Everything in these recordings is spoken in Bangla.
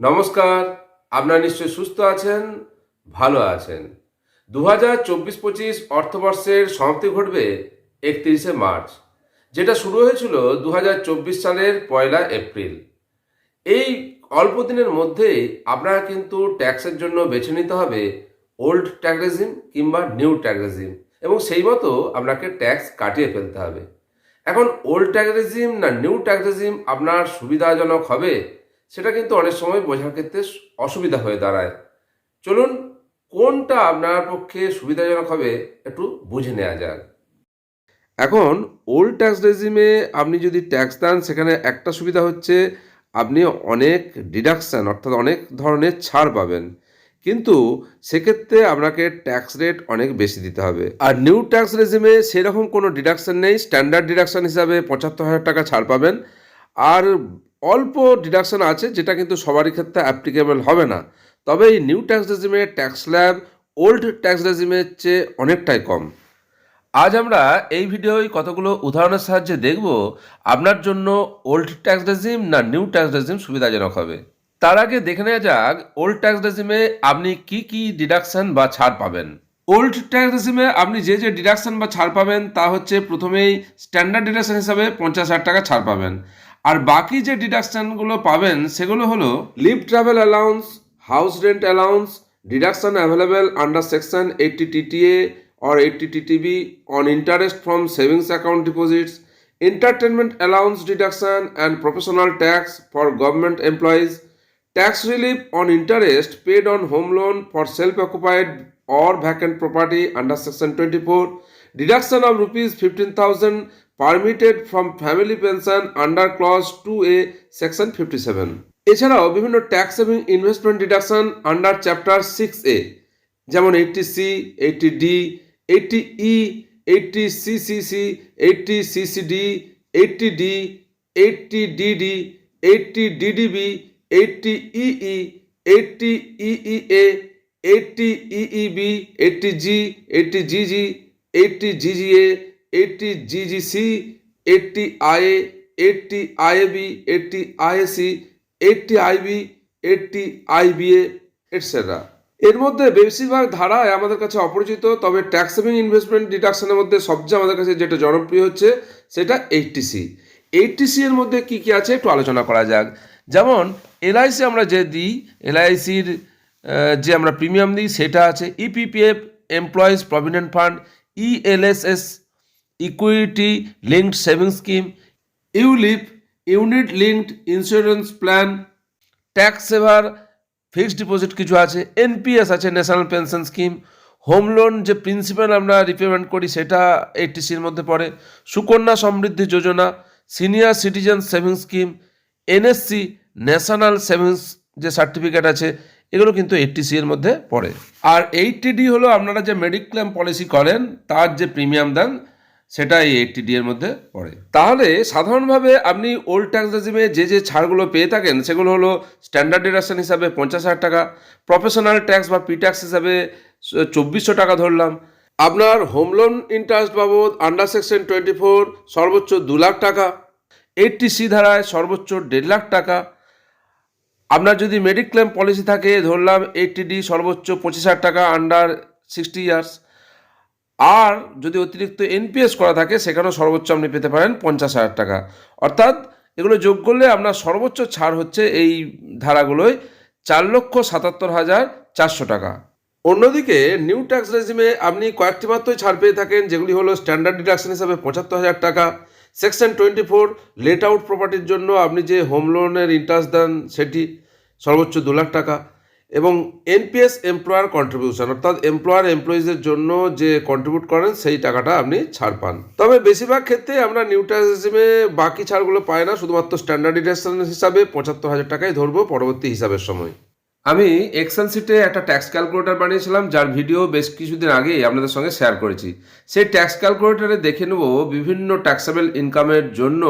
নমস্কার, আপনারা নিশ্চয়ই সুস্থ আছেন, ভালো আছেন। দু হাজার চব্বিশ পঁচিশ অর্থবর্ষের সমাপ্তি ঘটবে একত্রিশে মার্চ, যেটা শুরু হয়েছিল দু হাজার চব্বিশ সালের পয়লা এপ্রিল। এই অল্প দিনের মধ্যেই আপনারা কিন্তু ট্যাক্সের জন্য বেছে নিতে হবে ওল্ড ট্যাক্রেজিম কিংবা নিউ ট্যাক্রেজিম এবং সেই মতো আপনাকে ট্যাক্স কাটিয়ে ফেলতে হবে। এখন ওল্ড ট্যাক্রেজিম না নিউ ট্যাক্রেজিম আপনার সুবিধাজনক হবে সেটা কিন্তু অনেক সময় বোঝার ক্ষেত্রে অসুবিধা হয়ে দাঁড়ায়। চলুন, কোনটা আপনার পক্ষে সুবিধাজনক হবে একটু বুঝে নেওয়া যাক। এখন ওল্ড ট্যাক্স রেজিমে আপনি যদি ট্যাক্স দেন, সেখানে একটা সুবিধা হচ্ছে আপনি অনেক ডিডাকশান অর্থাৎ অনেক ধরনের ছাড় পাবেন। কিন্তু সেক্ষেত্রে আপনাকে ট্যাক্স রেট অনেক বেশি দিতে হবে। আর নিউ ট্যাক্স রেজিমে সেরকম কোনো ডিডাকশন নেই। স্ট্যান্ডার্ড ডিডাকশান হিসাবে পঁচাত্তর হাজার টাকা ছাড় পাবেন। আর অল্প ডিডাকশন আছে, যেটা কিন্তু সবারই ক্ষেত্রে অ্যাপ্লিকেবল হবে না। তবে এই নিউ ট্যাক্স রেজিমে ট্যাক্স স্ল্যাব ওল্ড ট্যাক্স রেজিমের চেয়ে অনেকটাই কম। আজ আমরা এই ভিডিওয় কতগুলো উদাহরণের সাহায্যে দেখব, আপনার জন্য ওল্ড ট্যাক্স রেজিম না নিউ ট্যাক্স রেজিম সুবিধাজনক হবে। তার আগে দেখে নেওয়া যাক ওল্ড ট্যাক্স রেজিমে আপনি কি কি ডিডাকশন বা ছাড় পাবেন। ওল্ড ট্যাক্স রেজিমে আপনি যে যে ডিডাকশন বা ছাড় পাবেন, তা হচ্ছে প্রথমেই স্ট্যান্ডার্ড ডিডাকশন হিসাবে পঞ্চাশ হাজার টাকা ছাড় পাবেন। আর বাকি যে ডিডাকশনগুলো পাবেন সেগুলো হলো leave travel allowance, house rent allowance, deduction available under section eighty TTA or eighty TTB on interest from savings account deposits entertainment allowance deduction and professional tax for government employees tax relief on interest paid on home loan for self occupied or vacant property under section twenty four deduction of rupees fifteen thousand permitted from family pension two A 2A section 57 এছাড়াও বিভিন্ন tax saving investment deduction under chapter six A যেমন eighty C eighty D eighty E eighty CCC eighty CCD eighty D eighty DD eighty DDB eighty EE eighty EEA eighty EEB eighty G eighty GG eighty GGA eighty GGC eighty IA eighty IAB eighty IAC eighty IB eighty IBA et cetera এর মধ্যে বেশিরভাগ ধারায় আমাদের কাছে অপরিচিত, তবে ট্যাক্স সেভিং ইনভেস্টমেন্ট ডিডাকশনের মধ্যে সবচেয়ে আমাদের কাছে যেটা জনপ্রিয় হচ্ছে, সেটা এইটটিসি এইটটিসি এর মধ্যে কি কি আছে একটু আলোচনা করা যাক। যেমন এলআইসি আমরা যে দিই এলআইসির যে আমরা প্রিমিয়াম দিই, সেটা আছে EPPF employees provident fund ELSS equity linked savings scheme ULIP unit linked insurance plan tax saver fixed deposit কিছু আছে এনপিএস আছে national pension scheme home loan যে প্রিন্সিপাল আমরা রিপেমেন্ট করি সেটা এইটিসির মধ্যে পড়ে, Sukanya Samriddhi Yojana senior citizen savings scheme NSC national savings যে সার্টিফিকেট আছে, এগুলো কিন্তু এইটটিসি এর মধ্যে পড়ে। আর এইটটিডি হলো আপনারা যে মেডিক্লেম পলিসি করেন, তার যে প্রিমিয়াম দেন সেটা এই এইটটি এর মধ্যে পড়ে। তাহলে সাধারণভাবে আপনি ওল্ড ট্যাক্স রেজিমে যে যে ছাড়গুলো পেয়ে থাকেন, সেগুলো হলো স্ট্যান্ডার্ড ডিডাকশন হিসাবে পঞ্চাশ হাজার টাকা প্রফেশনাল ট্যাক্স বা পি ট্যাক্স হিসাবে চব্বিশশো টাকা ধরলাম। আপনার হোম লোন ইন্টারেস্ট বাবদ আন্ডার সেকশন টোয়েন্টি ফোর সর্বোচ্চ দু লাখ টাকা এইটটি সি ধারায় সর্বোচ্চ দেড় লাখ টাকা। আপনার যদি মেডিক্লেম পলিসি থাকে, ধরলাম এইটটি ডি সর্বোচ্চ পঁচিশ হাজার টাকা আন্ডার সিক্সটি ইয়ার্স আর যদি অতিরিক্ত এনপিএস করা থাকে, সেখানেও সর্বোচ্চ আপনি পেতে পারেন পঞ্চাশ হাজার টাকা। অর্থাৎ এগুলো যোগ করলে আপনার সর্বোচ্চ ছাড় হচ্ছে এই ধারাগুলোয় চার লক্ষ সাতাত্তর হাজার চারশো টাকা। অন্যদিকে নিউ ট্যাক্স রেজিমে আপনি কয়েকটি মাত্রই ছাড় পেয়ে থাকেন, যেগুলি হলো স্ট্যান্ডার্ড ডিডাকশন হিসাবে পঁচাত্তর হাজার টাকা section twenty four let out প্রপার্টির জন্য আপনি যে হোম লোনের ইন্টারেস্ট দেন, সেটি সর্বোচ্চ দু লাখ টাকা এবং এনপিএস এমপ্লয়ার কন্ট্রিবিউশন অর্থাৎ এমপ্লয়ার এমপ্লয়িজের জন্য যে কন্ট্রিবিউট করেন, সেই টাকাটা আপনি ছাড় পান। তবে বেশিরভাগ ক্ষেত্রে আমরা নিউ বাকি ছাড়গুলো পাই না, শুধুমাত্র স্ট্যান্ডার্ড ডিডাকশন হিসাবে পঁচাত্তর হাজার টাকাই ধরবো পরবর্তী হিসাবের সময়। আমি এক্সেল সিটে একটা ট্যাক্স ক্যালকুলেটর বানিয়েছিলাম, যার ভিডিও বেশ কিছুদিন আগেই আপনাদের সঙ্গে শেয়ার করেছি। সেই ট্যাক্স ক্যালকুলেটরে দেখে নেব বিভিন্ন ট্যাক্সেবল ইনকামের জন্য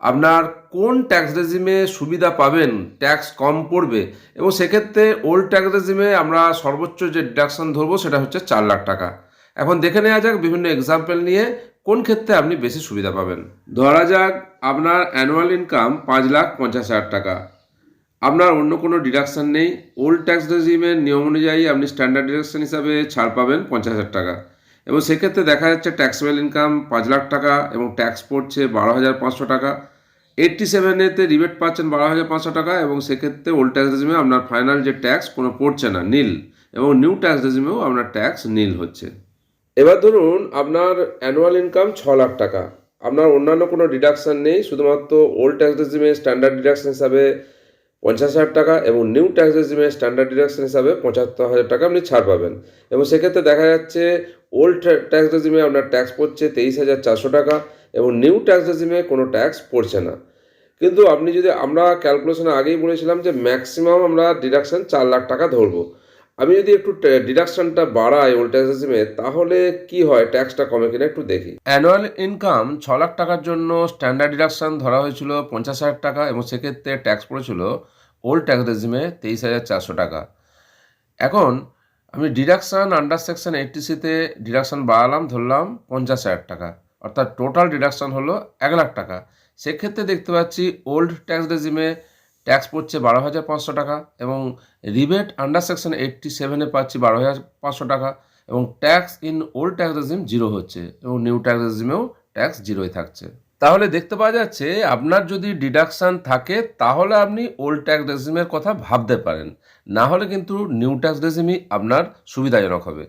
আপনার কোন ট্যাক্স রেজিমে সুবিধা পাবেন ট্যাক্স কম পড়বে এবং সেক্ষেত্রে ওল্ড ট্যাক্স রেজিমে আমরা সর্বোচ্চ যে ডিডাকশন ধরবো সেটা হচ্ছে চার লাখ টাকা। এখন দেখে নেওয়া যাক বিভিন্ন এক্সাম্পল নিয়ে কোন ক্ষেত্রে আপনি বেশি সুবিধা পাবেন। ধরা যাক আপনার অ্যানুয়াল ইনকাম পাঁচ লাখ পঞ্চাশ হাজার টাকা। আপনার অন্য কোনো ডিডাকশান নেই। ওল্ড ট্যাক্স রেজিমের নিয়ম অনুযায়ী আপনি স্ট্যান্ডার্ড ডিডাকশন হিসাবে ছাড় পাবেন পঞ্চাশ হাজার টাকা। এবং সেক্ষেত্রে দেখা যাচ্ছে ট্যাক্সেবল ইনকাম পাঁচ লাখ টাকা এবং ট্যাক্স পড়ছে বারো হাজার পাঁচশো টাকা। এইট্টি সেভেনেতে রিবেট পাচ্ছেন বারো হাজার পাঁচশো টাকা এবং সেক্ষেত্রে ওল্ড ট্যাক্স রেজিমে আপনার ফাইনাল যে ট্যাক্স কোনো পড়ছে না নীল এবং নিউ ট্যাক্স রেজিমেও আপনার ট্যাক্স নীল হচ্ছে। এবার ধরুন আপনার অ্যানুয়াল ইনকাম ছ লাখ টাকা। আপনার অন্যান্য কোনো ডিডাকশান নেই, শুধুমাত্র ওল্ড ট্যাক্স রেজিমে স্ট্যান্ডার্ড ডিডাকশন হিসাবে পঞ্চাশ হাজার টাকা এবং নিউ ট্যাক্স রেজিমে স্ট্যান্ডার্ড ডিডাকশন হিসাবে পঁচাত্তর হাজার টাকা আপনি ছাড় পাবেন। এবং সেক্ষেত্রে দেখা যাচ্ছে ওল্ড ট্যাক্স রেজিমে আপনার ট্যাক্স পড়ছে তেইশ হাজার চারশো টাকা এবং নিউ ট্যাক্স রেজিমে কোনো ট্যাক্স পড়ছে না। কিন্তু আপনি যদি, আমরা ক্যালকুলেশনে আগেই বলেছিলাম যে ম্যাক্সিমাম আমরা ডিডাকশান চার লাখ টাকা ধরবো। আমি যদি একটু ডিডাকশনটা বাড়াই ওল্ড রেজিমে তাহলে কি হয়? ট্যাক্সটা কমে কিনা একটু দেখি। অ্যানুয়াল ইনকাম ছ লাখ টাকার জন্য স্ট্যান্ডার্ড ডিডাকশন ধরা হয়েছিল পঞ্চাশ হাজার টাকা এবং সেক্ষেত্রে ট্যাক্স পড়েছিল ওল্ড ট্যাক্স রেজিমে তেইশ হাজার চারশো টাকা। এখন আমি ডিডাকশান আন্ডার সেকশন এইটটিসিতে ডিডাকশান বাড়ালাম, ধরলাম পঞ্চাশ হাজার টাকা। অর্থাৎ টোটাল ডিডাকশান হলো এক লাখ টাকা। সেক্ষেত্রে দেখতে পাচ্ছি ওল্ড ট্যাক্স রেজিমে ট্যাক্স পড়ছে বারো হাজার পাঁচশো টাকা এবং রিবেট আন্ডার সেকশন এইটটি সেভেনে পাচ্ছি বারো হাজার পাঁচশো টাকা এবং tax in old tax regime zero হচ্ছে এবং নিউ ট্যাক্স রেজিমেও ট্যাক্স জিরোই থাকছে। তাহলে দেখতে পাওয়া যাচ্ছে আপনার যদি ডিডাকশান থাকে তাহলে আপনি ওল্ড ট্যাক্স রেজিমের কথা ভাবতে পারেন। না হলে কিন্তু নিউ ট্যাক্স রেজিমই আপনার সুবিধাজনক হবে।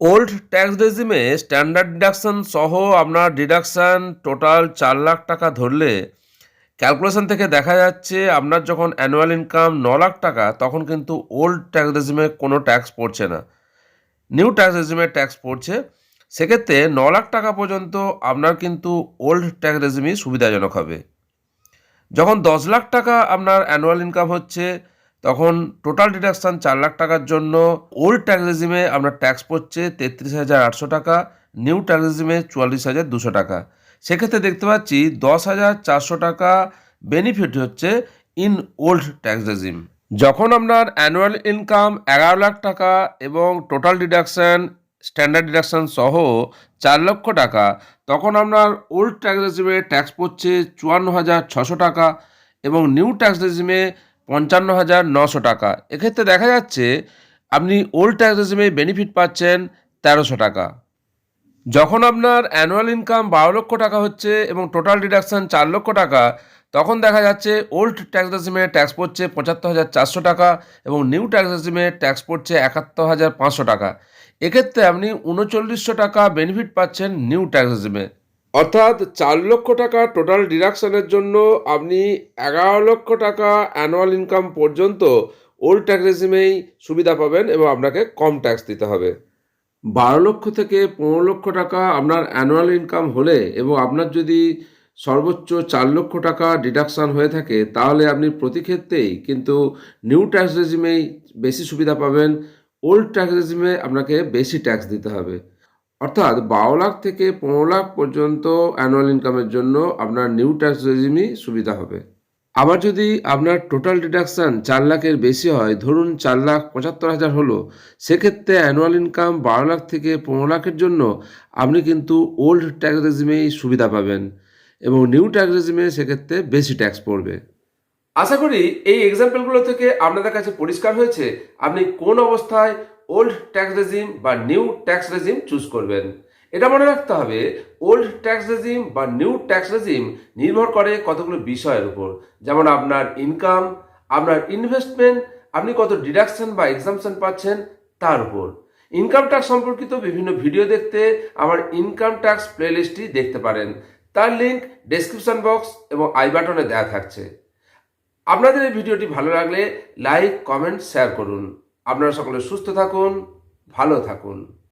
ওল্ড ট্যাক্স রেজিমে স্ট্যান্ডার্ড ডিডাকশন সহ আপনার ডিডাকশান টোটাল চার লাখ টাকা ধরলে ক্যালকুলেশন থেকে দেখা যাচ্ছে আপনার যখন অ্যানুয়াল ইনকাম ন লাখ টাকা, তখন কিন্তু ওল্ড ট্যাক্স রেজিমে কোনো ট্যাক্স পড়ছে না। নিউ ট্যাক্স রেজিমে ট্যাক্স পড়ছে। সেক্ষেত্রে ন লাখ টাকা পর্যন্ত আপনার কিন্তু ওল্ড ট্যাক্স রেজিমই সুবিধাজনক হবে। যখন দশ লাখ টাকা আপনার অ্যানুয়াল ইনকাম হচ্ছে, তখন টোটাল ডিডাকশান চার লাখ টাকার জন্য ওল্ড ট্যাক্স রেজিমে আপনার ট্যাক্স পড়ছে তেত্রিশ হাজার আটশো টাকা নিউ ট্যাক্স রেজিমে চুয়াল্লিশ হাজার দুশো টাকা। সেক্ষেত্রে দেখতে পাচ্ছি দশ হাজার চারশো টাকা বেনিফিট হচ্ছে ইন ওল্ড ট্যাক্স রেজিম যখন আপনার অ্যানুয়াল ইনকাম এগারো লাখ টাকা এবং টোটাল ডিডাকশান স্ট্যান্ডার্ড ডিডাকশান সহ চার লক্ষ টাকা, তখন আপনার ওল্ড ট্যাক্স রেজিমে ট্যাক্স পড়ছে চুয়ান্ন হাজার ছশো টাকা এবং নিউ ট্যাক্স রেজিমে পঞ্চান্ন হাজার নশো টাকা। এক্ষেত্রে দেখা যাচ্ছে আপনি ওল্ড ট্যাক্স রেজিমে বেনিফিট পাচ্ছেন তেরোশো টাকা। যখন আপনার অ্যানুয়াল ইনকাম বারো লক্ষ টাকা হচ্ছে এবং টোটাল ডিডাকশান চার লক্ষ টাকা, তখন দেখা যাচ্ছে ওল্ড ট্যাক্স রেজিমে ট্যাক্স পড়ছে পঁচাত্তর হাজার চারশো টাকা এবং নিউ ট্যাক্স রেজিমে ট্যাক্স পড়ছে একাত্তর হাজার পাঁচশো টাকা। এক্ষেত্রে আপনি উনচল্লিশশো টাকা বেনিফিট পাচ্ছেন নিউ ট্যাক্স রেজিমে অর্থাৎ চার লক্ষ টাকা টোটাল ডিডাকশানের জন্য আপনি এগারো লক্ষ টাকা অ্যানুয়াল ইনকাম পর্যন্ত ওল্ড ট্যাক্স রেজিমেই সুবিধা পাবেন এবং আপনাকে কম ট্যাক্স দিতে হবে। বারো লক্ষ থেকে পনেরো লক্ষ টাকা আপনার অ্যানুয়াল ইনকাম হলে এবং আপনার যদি সর্বোচ্চ চার লক্ষ টাকা ডিডাকশান হয়ে থাকে, তাহলে আপনি প্রতি ক্ষেত্রেই কিন্তু নিউ ট্যাক্স রেজিমেই বেশি সুবিধা পাবেন। ওল্ড ট্যাক্স রেজিমে আপনাকে বেশি ট্যাক্স দিতে হবে। অর্থাৎ বারো লাখ থেকে পনেরো লাখ পর্যন্ত অ্যানুয়াল ইনকামের জন্য আপনার নিউ ট্যাক্স রেজিমই সুবিধা হবে। আবার যদি আপনার টোটাল ডিডাকশান চার লাখের বেশি হয়, ধরুন চার লাখ পঁচাত্তর হাজার হলো, সেক্ষেত্রে অ্যানুয়াল ইনকাম বারো লাখ থেকে পনেরো লাখের জন্য আপনি কিন্তু ওল্ড ট্যাক্স রেজিমেই সুবিধা পাবেন এবং নিউ ট্যাক্স রেজিমে সেক্ষেত্রে বেশি ট্যাক্স পড়বে। আশা করি এই এক্সাম্পলগুলো থেকে আপনাদের কাছে পরিষ্কার হয়েছে। আপনি কোন অবস্থায় ওল্ড ট্যাক্স রেজিম বা নিউ ট্যাক্স রেজিম চুজ করবেন। এটা মনে রাখতে হবে ওল্ড ট্যাক্স রেজিম বা নিউ ট্যাক্স রেজিম নির্ভর করে কতগুলো বিষয়ের উপর। যেমন আপনার ইনকাম আপনার ইনভেস্টমেন্ট আপনি কত ডিডাকশন বা এক্সামশন পাচ্ছেন তার উপর। ইনকাম ট্যাক্স সম্পর্কিত বিভিন্ন ভিডিও দেখতে আমার ইনকাম ট্যাক্স প্লেলিস্টটি দেখতে পারেন। তার লিঙ্ক ডেসক্রিপশন বক্স এবং আই বাটনে দেওয়া থাকছে। আপনাদের এই ভিডিওটি ভালো লাগলে লাইক কমেন্ট শেয়ার করুন। আপনারা সকলে সুস্থ থাকুন, ভালো থাকুন।